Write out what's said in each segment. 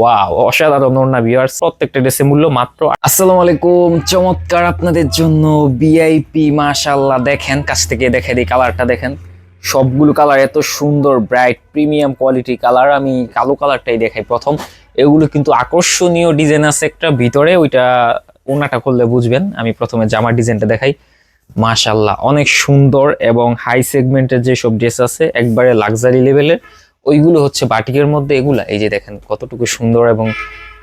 Wow অসাধারণ ওড়না viewers প্রত্যেকটা ড্রেসের মূল্য মাত্র আসসালামু আলাইকুম। চমৎকার আপনাদের জন্য বিআইপি মাশাআল্লাহ। দেখেন, কাছ থেকে দেখে দিই কালারটা, দেখেন। সবগুলো কালার এত সুন্দর ব্রাইট প্রিমিয়াম কোয়ালিটি কালার। আমি কালো কালারটাই দেখাই প্রথম। এগুলো কিন্তু আকর্ষণীয় ডিজাইন আছে একটা ভিতরে, ওইটা ওনাটা করলে বুঝবেন। আমি প্রথমে জামার ডিজাইনটা দেখাই। মাশাল্লাহ অনেক সুন্দর এবং হাই সেগমেন্টের যেসব ড্রেস আছে, একবারে লাক্সারি লেভেলের ওইগুলো হচ্ছে বাটিকের মধ্যে এগুলা। এই যে দেখেন কতটুকু সুন্দর এবং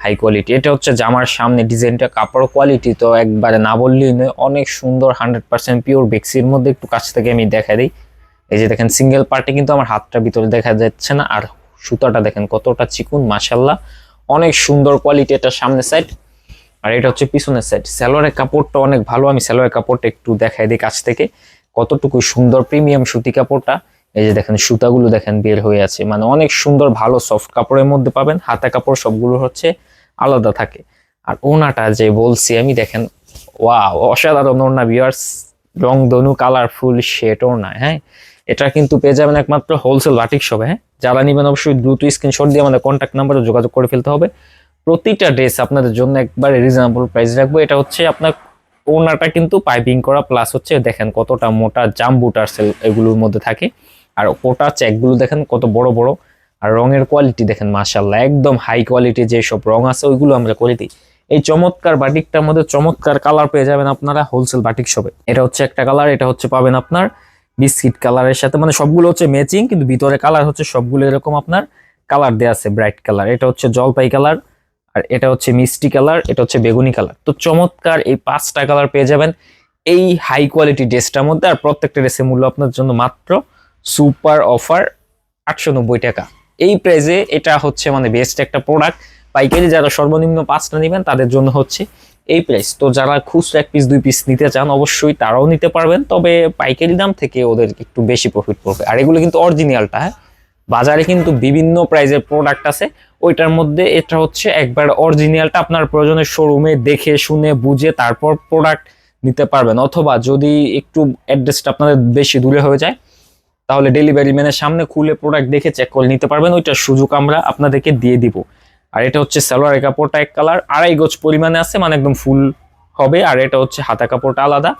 হাই কোয়ালিটি এটা হচ্ছে জামার সামনে ডিজাইনটা, কাপড় কোয়ালিটি তো একবারে না বললেই নয়, অনেক সুন্দর হান্ড্রেড পার্সেন্ট পিওর বেক্সির মধ্যে। একটু কাছ থেকে আমি দেখা দিই। এই যে দেখেন সিঙ্গেল পার্টে কিন্তু আমার হাতটা ভিতরে দেখা যাচ্ছে না, আর সুতাটা দেখেন কতটা চিকুন মাশাল্লাহ অনেক সুন্দর কোয়ালিটি এটা সামনে সাইড আর এটা হচ্ছে পিছনের সাইড সালোয়ারের কাপড়টা অনেক ভালো। আমি সালোয়ারের কাপড়টা একটু দেখাই দিই কাছ থেকে। কতটুকু সুন্দর প্রিমিয়াম সুতি কাপড়টা। এই যে দেখেন, সুতাগুলো দেখেন বের হয়ে আছে। মানে অনেক সুন্দর, ভালো সফট কাপড়ের মধ্যে পাবেন। হাতা কাপড় সবগুলো হচ্ছে আলাদা থাকে। আর ওনাটা যে বলছি আমি, দেখেন ওয়া অসাধারণ ওনা ভিউয়ার্স রং, ধনু কালারফুল শেড ওড়না হ্যাঁ? এটা কিন্তু পেয়ে যাবেন একমাত্র হোলসেল বাটিক শপে হ্যাঁ? যারা নেবেন অবশ্যই দ্রুত স্ক্রিনশট দিয়ে আমাদের কন্ট্যাক্ট নাম্বারে যোগাযোগ করে ফেলতে হবে। প্রতিটা ড্রেস আপনাদের জন্য একবারে রিজনেবল প্রাইস রাখব। এটা হচ্ছে আপনার ওনাটা কিন্তু পাইপিং করা প্লাস হচ্ছে দেখেন কতটা মোটা জাম্বু সেল এগুলোর মধ্যে থাকে। আর ওটা চেকগুলো দেখেন কত বড় বড়। আর রঙের কোয়ালিটি দেখেন মাশাল্লাহ একদম হাই কোয়ালিটি যেসব রং আছে, ওইগুলো আমরা করে দিই। এই চমৎকার বাটিকটার মধ্যে চমৎকার কালার পেয়ে যাবেন আপনারা হোলসেল বাটিক শপে এটা হচ্ছে একটা কালার এটা হচ্ছে পাবেন আপনার বিস্কিট কালারের সাথে মানে সবগুলো হচ্ছে ম্যাচিং কিন্তু ভিতরে কালার হচ্ছে সবগুলো এরকম আপনার কালার দেওয়া আছে ব্রাইট কালার এটা হচ্ছে জলপাই কালার আর এটা হচ্ছে মিষ্টি কালার এটা হচ্ছে বেগুনি কালার তো চমৎকার এই পাঁচটা কালার পেয়ে যাবেন এই হাই কোয়ালিটি ড্রেসটার মধ্যে, আর প্রত্যেকটা ড্রেসের মূল্য আপনার জন্য মাত্র সুপার অফার আটশো নব্বই টাকা। এই প্রাইজে এটা হচ্ছে মানে বেস্ট একটা প্রোডাক্ট পাইকারি যারা সর্বনিম্ন পাঁচটা নেবেন, তাদের জন্য হচ্ছে এই প্রাইস তো যারা খুচরা এক পিস দুই পিস নিতে চান, অবশ্যই তারাও নিতে পারবেন। তবে পাইকারি দাম থেকে ওদের একটু বেশি প্রফিট পড়বে। আর এগুলো কিন্তু অরিজিনালটা হ্যাঁ? বাজারে কিন্তু বিভিন্ন প্রাইজের প্রোডাক্ট আছে। ওইটার মধ্যে এটা হচ্ছে একবার অরিজিনালটা আপনার প্রয়োজনের শোরুমে দেখে, শুনে, বুঝে তারপর প্রোডাক্ট নিতে পারবেন। অথবা যদি একটু অ্যাড্রেসটা আপনাদের বেশি দূরে হয়ে যায় তাহলে ডেলিভারি ম্যানের সামনে খুলে প্রোডাক্ট দেখে চেক করে নিতে পারবেন ওইটার সুযোগ আমরা আপনাদেরকে দিয়ে দিব। আর এটা হচ্ছে সালোয়ারের কাপড়টা এক কালার আড়াই গজ পরিমাণে আছে মানে একদম ফুল হবে। আর এটা হচ্ছে হাতা কাপড়টা আলাদা।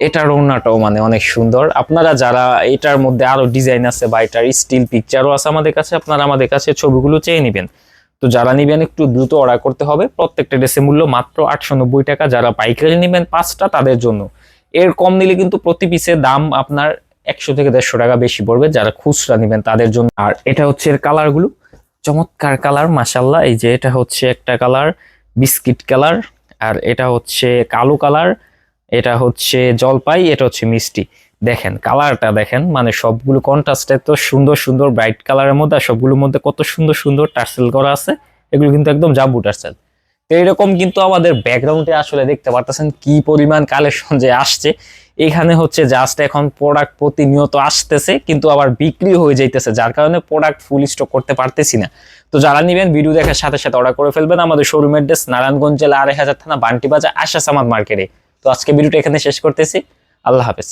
এটার ওড়নাটাও মানে অনেক সুন্দর। আপনারা যারা এটার মধ্যে আরও ডিজাইন আছে বা এটার স্টিল পিকচারও আছে আমাদের কাছে, আপনারা আমাদের কাছে ছবিগুলো চেয়ে নেবেন। তো যারা নিবেন, একটু দ্রুত অর্ডার করতে হবে। প্রত্যেকটা ড্রেসের মূল্য মাত্র আটশো নব্বই টাকা। যারা পাইকারি নেবেন পাঁচটা, তাদের জন্য। এর কম নিলে কিন্তু প্রতি পিসের দাম আপনার একশো থেকে দেড়শো টাকা বেশি পড়বে যারা খুচরা নেবেন তাদের জন্য। আর এটা হচ্ছে এর কালারগুলো। চমৎকার কালার মাসাল্লাহ এই যে এটা হচ্ছে একটা কালার, বিস্কিট কালার। আর এটা হচ্ছে কালো কালার, এটা হচ্ছে জলপাই, এটা হচ্ছে মিষ্টি। দেখেন, কালারটা দেখেন মানে সবগুলো কন্ট্রাস্ট তো সুন্দর সুন্দর ব্রাইট কালারের মধ্যে, আর সবগুলোর মধ্যে কত সুন্দর সুন্দর টার্সেল করা আছে। এগুলো কিন্তু একদম জাম্বু টার্সেল। তো এরকম কিন্তু আমাদের ব্যাকগ্রাউন্ডে আসলে দেখতে পারতেছেন কি পরিমাণ কালেকশন যে আসছে। এখানে হচ্ছে জাস্ট এখন প্রোডাক্ট প্রতিনিয়ত আসতেছে, কিন্তু আবার বিক্রি হয়ে যাইতেছে, যার কারণে প্রোডাক্ট ফুল স্টক করতে পারতেছি না। তো যারা নেবেন ভিডিও দেখার সাথে সাথে অর্ডার করে ফেলবেন আমাদের শোরুম অ্যাড্রেস নারায়ণগঞ্জ জেলা আড়াই হাজার থানা, বান্টি বাজার সামাদ মার্কেটে। তো আজকে ভিডিওটা এখানে শেষ করতেছি। আল্লাহ হাফেজ।